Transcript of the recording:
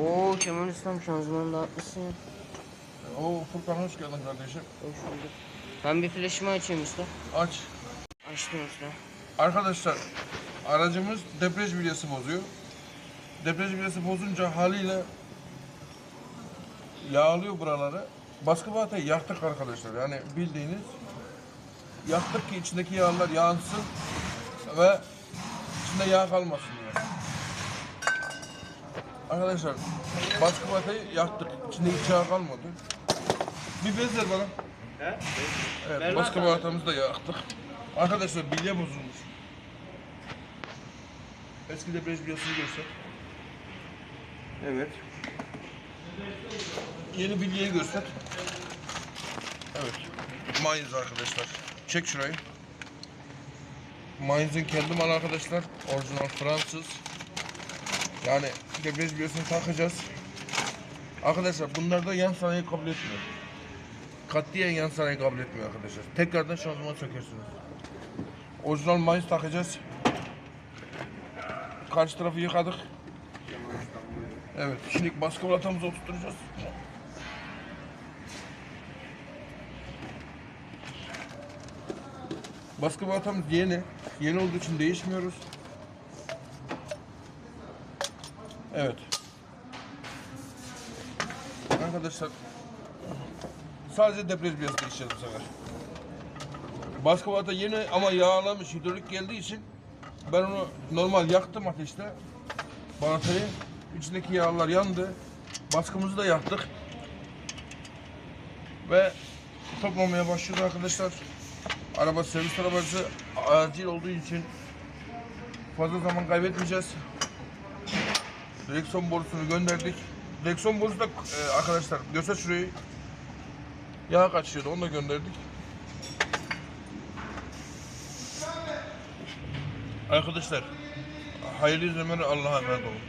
Oo Kemal Ustam şanzımanı dağıtmışsın. Oo Furkan hoş geldin kardeşim. Hoş bulduk. Ben bir flaşımı açayım usta. Aç. Açtım usta. Arkadaşlar aracımız debriyaj bilyası bozuyor. Debriyaj bilyası bozunca haliyle yağlıyor buraları. Baskı baltayı yaktık arkadaşlar. Yani bildiğiniz yaktık ki içindeki yağlar yansın ve içinde yağ kalmasın diye. Arkadaşlar baskı baltayı yaktık. İçinde hiç yağ kalmadı. Bir bez ver bana. Evet, baskı baltamızı da yaktık. Arkadaşlar bilye bozulmuş. Eski debriyaj bilyasını göster. Evet. Yeni bilyeyi göster. Evet. Mainz arkadaşlar. Çek şurayı. Mainz'in kendi malı arkadaşlar. Orijinal Fransız. Yani debriyaj bilyasını takacağız. Arkadaşlar bunlar da yan sanayi kabul etmiyor. Katiyen yan sanayi kabul etmiyor arkadaşlar. Tekrardan şanzıman sökersiniz. Orijinal Mainz takacağız. Karşı tarafı yıkadık. Evet, şimdi baskı balatamızı oturtacağız. Baskı balatamız yeni. Yeni olduğu için değişmiyoruz. Evet. Arkadaşlar sadece debriyaj biraz değişeceğiz bu sefer. Baskı balata yeni ama yağlamış hidrolik geldiği için ben onu normal yaktım ateşte. Balatayı. İçindeki yağlar yandı. Baskımızı da yaktık. Ve toplamaya başlıyoruz arkadaşlar. Araba servis arabası acil olduğu için fazla zaman kaybetmeyeceğiz. Direksiyon borusunu gönderdik. Direksiyon borusu da e, arkadaşlar göster şurayı. Yağ kaçıyordu onu da gönderdik. Arkadaşlar hayırlı izlemeler Allah'a emanet olun.